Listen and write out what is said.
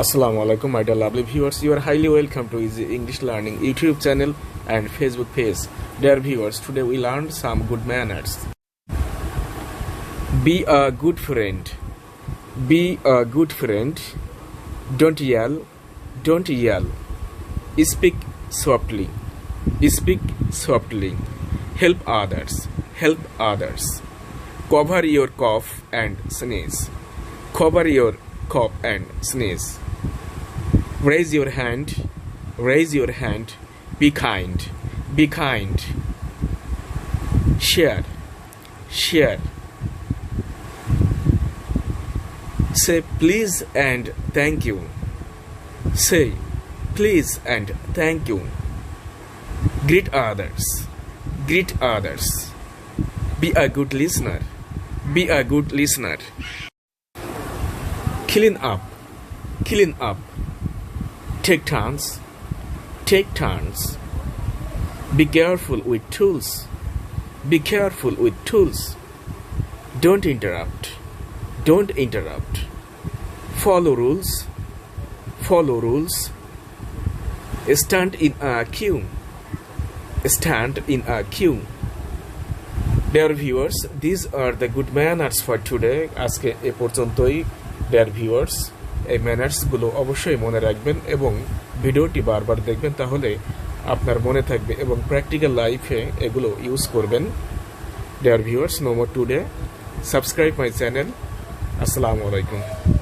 Assalamu alaikum, my dear lovely viewers. You are highly welcome to Easy English Learning YouTube channel and Facebook page. Dear viewers, today we learned some good manners. Be a good friend. Be a good friend. Don't yell. Don't yell. Speak softly. Speak softly. Help others. Help others. Cover your cough and sneeze. Cover your cough and sneeze. Raise your hand. Raise your hand. Be kind. Be kind. Share. Share. Say please and thank you. Say please and thank you. Greet others. Greet others. Be a good listener. Be a good listener. Clean up. Clean up. Take turns. Take turns. Be careful with tools. Be careful with tools. Don't interrupt. Don't interrupt. Follow rules. Follow rules. Stand in a queue. Stand in a queue. Dear viewers, these are the good manners for today. আজকে এ পর্যন্তই dear viewers এই ম্যানার্সগুলো অবশ্যই মনে রাখবেন এবং ভিডিওটি বারবার দেখবেন তাহলে আপনার মনে থাকবে এবং প্র্যাকটিক্যাল লাইফে এগুলো ইউজ করবেন। ডেয়ার ভিউয়ার্স নোমো টুডে সাবস্ক্রাইব মাই চ্যানেল আসসালামু alaikum.